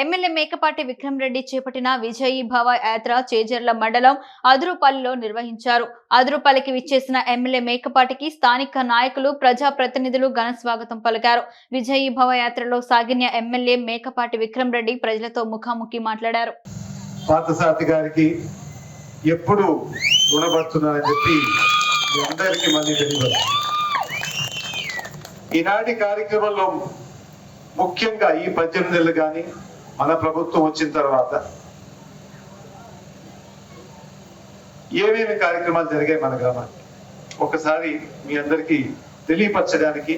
MLA Mekapati Vikram Reddy చేపట్టిన విజయీ భవ యాత్ర చేజర్ల మండలం అదురుపల్లిలో నిర్వహించారు. అదురుపల్లికి విచ్చేసిన ఎమ్మెల్యే మేకపాటికి స్థానిక నాయకులు ప్రజా ప్రతినిధులు ఘన స్వాగతం పలికారు. విజయీ భవ యాత్రలో సాగిన ఎమ్మెల్యే మేకపాటి విక్రమ్ రెడ్డి ప్రజలతో ముఖాముఖి మాట్లాడారు. పార్థసారథి గారికి ఎప్పుడు రుణపడుతున్నానని చెప్పి అందరికీ మళ్ళీ తెలియదు. ఈనాటి కార్యక్రమంలో ముఖ్యంగా ఈ పద్దెనిమిది నెలలు కానీ మన ప్రభుత్వం వచ్చిన తర్వాత ఏమేమి కార్యక్రమాలు జరిగాయి మన గ్రామానికి? ఒకసారి మీ అందరికీ తెలియపరచడానికి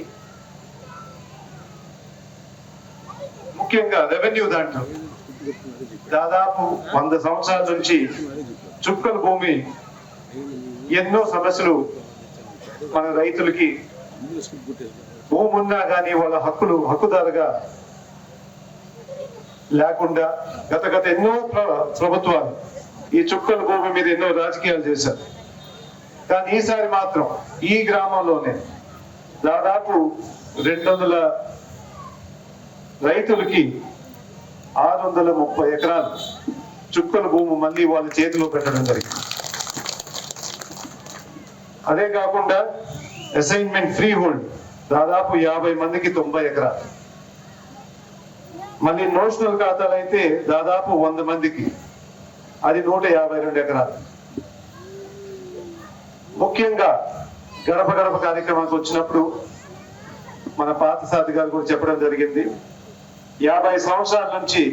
ముఖ్యంగా రెవెన్యూ దాంట్లో దాదాపు వంద సంవత్సరాల నుంచి చుక్కల భూమి ఎన్నో సమస్యలు మన రైతులకి భూమి ఉన్నా కానీ వాళ్ళ హక్కులు హక్కుదారుగా లేకుండా గత గత ఎన్నో ప్ర- ప్రభుత్వాలు ఈ చుక్కల భూమి మీద ఎన్నో రాజకీయాలు చేశారు. కానీ ఈసారి మాత్రం ఈ గ్రామంలోనే దాదాపు రెండు వందల రైతులకి ఆరు వందల ముప్పై ఎకరాలు చుక్కల భూమి మళ్ళీ వాళ్ళ చేతిలో పెట్టడం జరిగింది. అదే కాకుండా అసైన్మెంట్ ఫ్రీ హోల్డ్ దాదాపు యాభై మందికి తొంభై ఎకరాలు. మళ్ళీ నోషనల్ ఖాతాలు అయితే దాదాపు వంద మందికి. అది నూట యాభై రెండు ఎకరాలు. ముఖ్యంగా గడప గడప కార్యక్రమానికి వచ్చినప్పుడు మన పాత సాధి గారు కూడా చెప్పడం జరిగింది. యాభై సంవత్సరాల నుంచి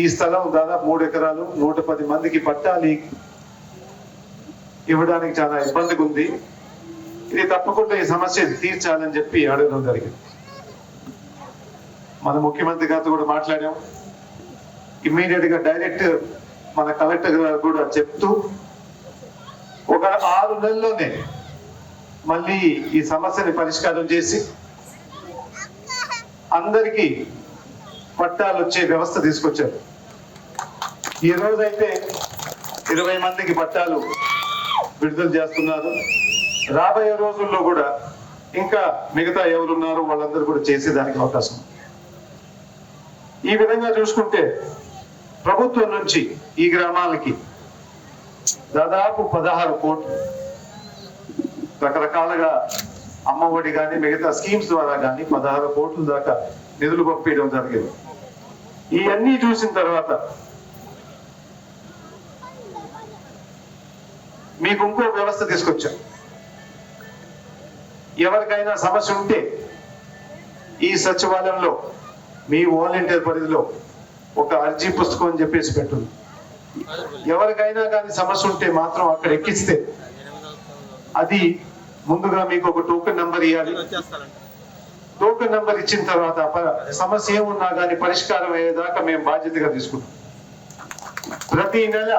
ఈ స్థలం దాదాపు మూడు ఎకరాలు నూట పది మందికి పట్టాలి ఇవ్వడానికి చాలా ఇబ్బందిగా ఉంది ఇది తప్పకుండా ఈ సమస్య తీర్చాలని చెప్పి అడగడం జరిగింది. మన ముఖ్యమంత్రి గారితో కూడా మాట్లాడాం. ఇమ్మీడియట్గా డైరెక్ట్ మన కలెక్టర్ గారు కూడా చెప్తూ ఒక ఆరు నెలల్లోనే మళ్ళీ ఈ సమస్యని పరిష్కారం చేసి అందరికీ పట్టాలు వచ్చే వ్యవస్థ తీసుకొచ్చారు. ఈ రోజైతే ఇరవై మందికి పట్టాలు విడుదల చేస్తున్నారు. రాబోయే రోజుల్లో కూడా ఇంకా మిగతా ఎవరున్నారో వాళ్ళందరూ కూడా చేసేదానికి అవకాశం ఉంది. ఈ విధంగా చూసుకుంటే ప్రభుత్వం నుంచి ఈ గ్రామాలకి దాదాపు పదహారు కోట్లు రకరకాలుగా అమ్మఒడి కానీ మిగతా స్కీమ్స్ ద్వారా కానీ పదహారు కోట్ల దాకా నిధులు పంపించడం జరిగింది. ఇవన్నీ చూసిన తర్వాత మీకు ఇంకో వ్యవస్థ తీసుకొచ్చాం. ఎవరికైనా సమస్య ఉంటే ఈ సచివాలయంలో మీ వాలంటీర్ పరిధిలో ఒక అర్జీ పుస్తకం అని చెప్పేసి పెట్టింది ఎవరికైనా కానీ సమస్య ఉంటే మాత్రం అక్కడ ఎక్కిస్తే అది ముందుగా మీకు ఒక టోకెన్ నెంబర్ ఇవ్వాలి టోకెన్ నెంబర్ ఇచ్చిన తర్వాత సమస్య ఏమున్నా కానీ పరిష్కారం అయ్యేదాకా మేము బాధ్యతగా తీసుకుంటాం. ప్రతి నెల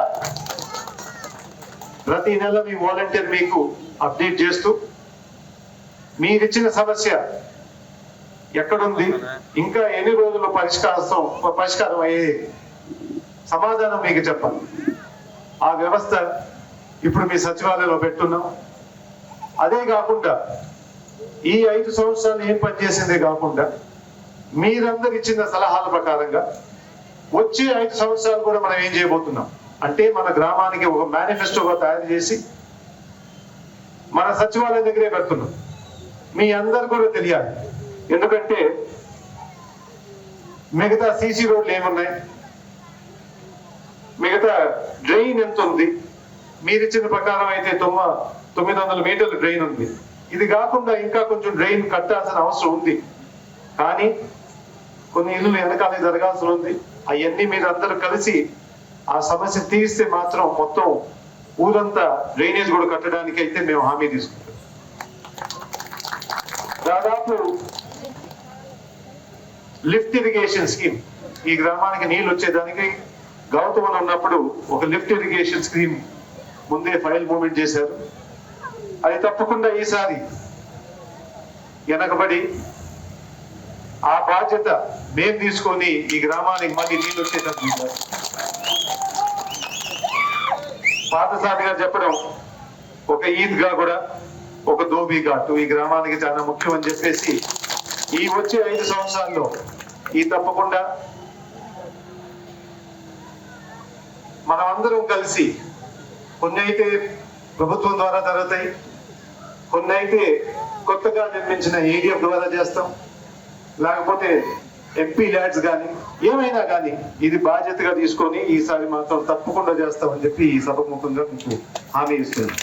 ప్రతి నెల మీ వాలంటీర్ మీకు అప్డేట్ చేస్తూ మీరిచ్చిన సమస్య ఎక్కడుంది? ఇంకా ఎన్ని రోజుల్లో పరిష్కారం పరిష్కారం అయ్యే సమాధానం మీకు చెప్పాలి. ఆ వ్యవస్థ ఇప్పుడు మీ సచివాలయంలో పెట్టున్నాం. అదే కాకుండా ఈ ఐదు సంవత్సరాలు ఏం పనిచేసిందే కాకుండా మీరందరు ఇచ్చిన సలహాల ప్రకారంగా వచ్చే ఐదు సంవత్సరాలు కూడా మనం ఏం చేయబోతున్నాం? అంటే మన గ్రామానికి ఒక మేనిఫెస్టోగా తయారు చేసి మన సచివాలయం దగ్గరే పెడుతున్నాం. మీ అందరు కూడా తెలియాలి. ఎందుకంటే మిగతా సీసీ రోడ్లు ఏమున్నాయి? మిగతా డ్రైన్ ఎంత ఉంది? మీరిచ్చిన ప్రకారం అయితే తొమ్మ తొమ్మిది వందల మీటర్ల డ్రైన్ ఉంది. ఇది కాకుండా ఇంకా కొంచెం డ్రైన్ కట్టాల్సిన అవసరం ఉంది. కానీ కొన్ని ఇల్లులు వెనకాల జరగాల్సి ఉంది. అవన్నీ మీరు అందరూ కలిసి ఆ సమస్య తీరిస్తే మాత్రం మొత్తం ఊరంతా డ్రైనేజ్ కూడా కట్టడానికి అయితే మేము హామీ తీసుకుంటాం. దాదాపు లిఫ్ట్ ఇరిగేషన్ స్కీమ్. ఈ గ్రామానికి నీళ్ళు వచ్చేదానికి గౌతములు ఉన్నప్పుడు ఒక లిఫ్ట్ ఇరిగేషన్ స్కీమ్ ముందే ఫైల్ మూమెంట్ చేశారు. అది తప్పకుండా ఈసారి వెనకబడి ఆ బాధ్యత మేము తీసుకొని ఈ గ్రామానికి మళ్ళీ నీళ్ళు వచ్చేటట్టు పాతసాటిగా చెప్పడం ఒక ఈద్గా కూడా ఒక దోబీ ఘాటు ఈ గ్రామానికి చాలా ముఖ్యం అని చెప్పేసి ఈ వచ్చే ఐదు సంవత్సరాల్లో ఈ తప్పకుండా మనమందరం కలిసి కొన్ని అయితే ప్రభుత్వం ద్వారా జరుగుతాయి కొన్ని అయితే కొత్తగా నిర్మించిన ఏడిఎఫ్ ద్వారా చేస్తాం. లేకపోతే ఎంపీ ల్యాడ్స్ కానీ ఏమైనా కానీ ఇది బాధ్యతగా తీసుకొని ఈసారి మాత్రం తప్పకుండా చేస్తామని చెప్పి ఈ సభ ముఖంగా మీకు హామీ ఇస్తున్నాను